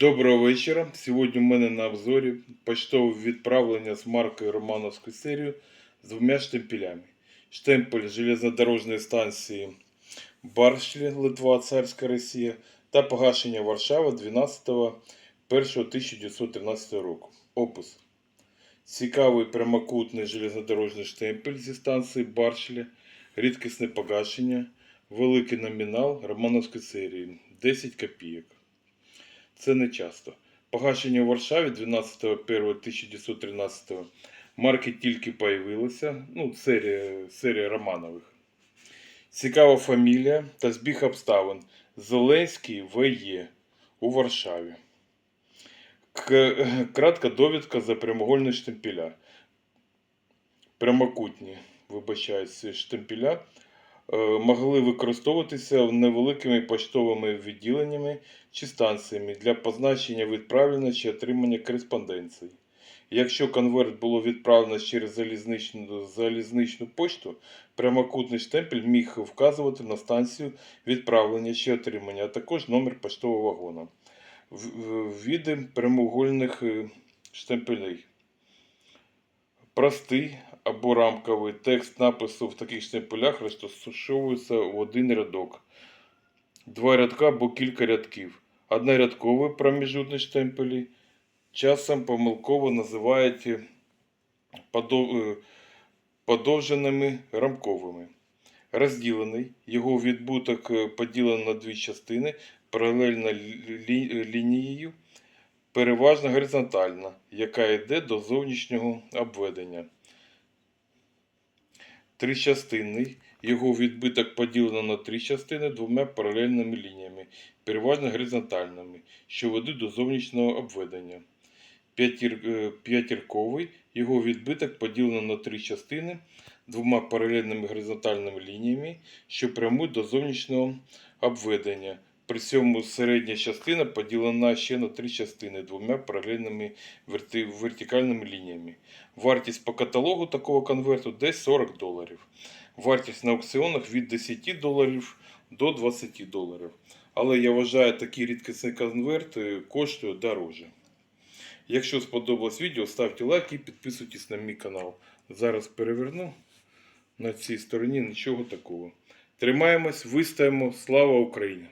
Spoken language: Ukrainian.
Доброго вечора. Сьогодні у мене на обзорі поштове відправлення з маркою Романовської серії з двома штемпелями. Штемпель железнодорожної станції Баршлі, Литва, Царська Росія та погашення Варшава 12.01.1913 року. Опус. Цікавий прямокутний железнодорожний штемпель зі станції Баршлі, рідкісне погашення, великий номінал Романовської серії 10 копійок. Це не часто. Погашення у Варшаві 12.01.1913 марки тільки появилися. Ну, серія, серія Романових. Цікава фамілія та збіг обставин. Зеленський В.Є. у Варшаві. Кратка довідка за прямоугольні штемпеля. Прямокутні, вибачаюсь, штемпеля е, могли використовуватися невеликими поштовими відділеннями чи станціями для позначення відправлення чи отримання кореспонденції. Якщо конверт було відправлено через залізничну, залізничну пошту, прямокутний штемпель міг вказувати на станцію відправлення чи отримання, а також номер поштового вагона. Види прямоугольних е, штемпелей. Простий або рамковий текст напису в таких штемпелях розташовується в один рядок, два рядка або кілька рядків. Однорядкові проміжутні штемпелі часом помилково називають е, подов- подовженими рамковими. Розділений, його відбуток е, поділено на дві частини паралельно лі- лінією, переважно горизонтальна, яка йде до зовнішнього обведення. Тричастинний. Його відбиток поділено на три частини двома паралельними лініями, переважно горизонтальними, що ведуть до зовнішнього обведення. П'ятір, е, п'ятірковий. Його відбиток поділено на три частини двома паралельними горизонтальними лініями, що прямують до зовнішнього обведення. При цьому середня частина поділена ще на три частини двома паралельними верти- вертикальними лініями. Вартість по каталогу такого конверту десь 40 доларів. Вартість на аукціонах від 10 доларів до 20 доларів. Але я вважаю, такі рідкісні конверти коштують дорожче. Якщо сподобалось відео, ставте лайк і підписуйтесь на мій канал. Зараз переверну. На цій стороні нічого такого. Тримаємось, вистоїмо. Слава Україні!